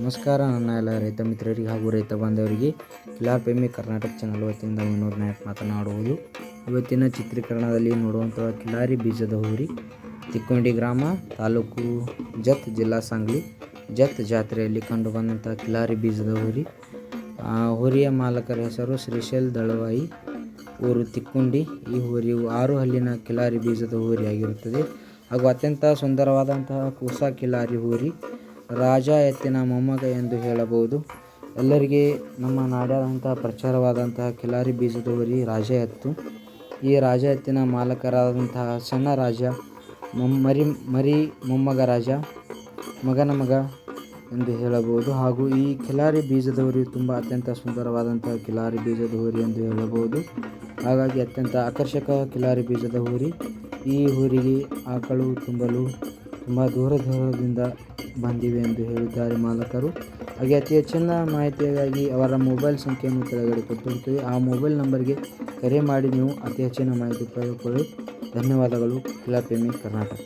ನಮಸ್ಕಾರ, ನನ್ನ ಎಲ್ಲ ರೈತ ಮಿತ್ರರಿಗೆ ಹಾಗೂ ರೈತ ಬಾಂಧವರಿಗೆ. ಕಿಲಾರ್ ಪ್ರೇಮಿ ಕರ್ನಾಟಕ ಚಾನಲ್ ವತಿಯಿಂದ ವಿನೋದ್ ನಾಯಕ್ ಮಾತನಾಡುವುದು. ಇವತ್ತಿನ ಚಿತ್ರೀಕರಣದಲ್ಲಿ ನೋಡುವಂತಹ ಕಿಲಾರಿ ಬೀಜದ ಹೋರಿ, ತಿಕ್ಕೊಂಡಿ ಗ್ರಾಮ, ತಾಲೂಕು ಜತ್, ಜಿಲ್ಲಾ ಸಾಂಗ್ಲಿ ಜತ್ ಜಾತ್ರೆಯಲ್ಲಿ ಕಂಡುಬಂದಂಥ ಕಿಲಾರಿ ಬೀಜದ ಹೋರಿ. ಆ ಹೋರಿಯ ಮಾಲಕರ ಹೆಸರು ಶ್ರೀಶೈಲ್ ದಳವಾಯಿ. ಊರು ತಿಕ್ಕೊಂಡಿ. ಈ ಹೋರಿಯು ಆರು ಹಲ್ಲಿನ ಕಿಲಾರಿ ಬೀಜದ ಹೋರಿಯಾಗಿರುತ್ತದೆ. ಹಾಗೂ ಅತ್ಯಂತ ಸುಂದರವಾದಂತಹ ಕೂಸ ಕಿಲಾರಿ ಹೋರಿ. ರಾಜ ಎತ್ತಿನ ಮೊಮ್ಮಗ ಎಂದು ಹೇಳಬಹುದು. ಎಲ್ಲರಿಗೆ ನಮ್ಮ ನಾಡಾದಂತಹ ಪ್ರಚಾರವಾದಂತಹ ಕಿಲಾರಿ ಬೀಜದ ರಾಜ ಎತ್ತು. ಈ ರಾಜ ಎತ್ತಿನ ಮಾಲಕರಾದಂತಹ ಸಣ್ಣ ರಾಜ ಮರಿ ಮರಿ ಮೊಮ್ಮಗ ರಾಜ, ಮಗನ ಮಗ ಎಂದು ಹೇಳಬಹುದು. ಹಾಗೂ ಈ ಕಿಲಾರಿ ಬೀಜದ ತುಂಬ ಅತ್ಯಂತ ಸುಂದರವಾದಂತಹ ಕಿಲಾರಿ ಬೀಜದ ಹೋರಿ ಎಂದು ಹೇಳಬಹುದು. ಹಾಗಾಗಿ ಅತ್ಯಂತ ಆಕರ್ಷಕ ಕಿಲಾರಿ ಬೀಜದ ಹೋರಿ. ಈ ಊರಿಗೆ ಆಕಳು ತುಂಬಲು ತುಂಬ ದೂರ ದೂರದಿಂದ ಬಂದಿವೆ ಎಂದು ಹೇಳಿದ್ದಾರೆ ಮಾಲಕರು. ಹಾಗೆ ಅತಿ ಹೆಚ್ಚಿನ ಮಾಹಿತಿಗಾಗಿ ಅವರ ಮೊಬೈಲ್ ಸಂಖ್ಯೆಯನ್ನು ಕೆಳಗಡೆ ಕೊಟ್ಟಿರುತ್ತೇವೆ ಆ ಮೊಬೈಲ್ ನಂಬರ್ಗೆ ಕರೆ ಮಾಡಿ ನೀವು ಅತಿ ಹೆಚ್ಚಿನ ಮಾಹಿತಿ ಪಡೆದುಕೊಳ್ಳಿ. ಧನ್ಯವಾದಗಳು. ಕಿಲಾ ಪ್ರೇಮಿ ಕರ್ನಾಟಕ.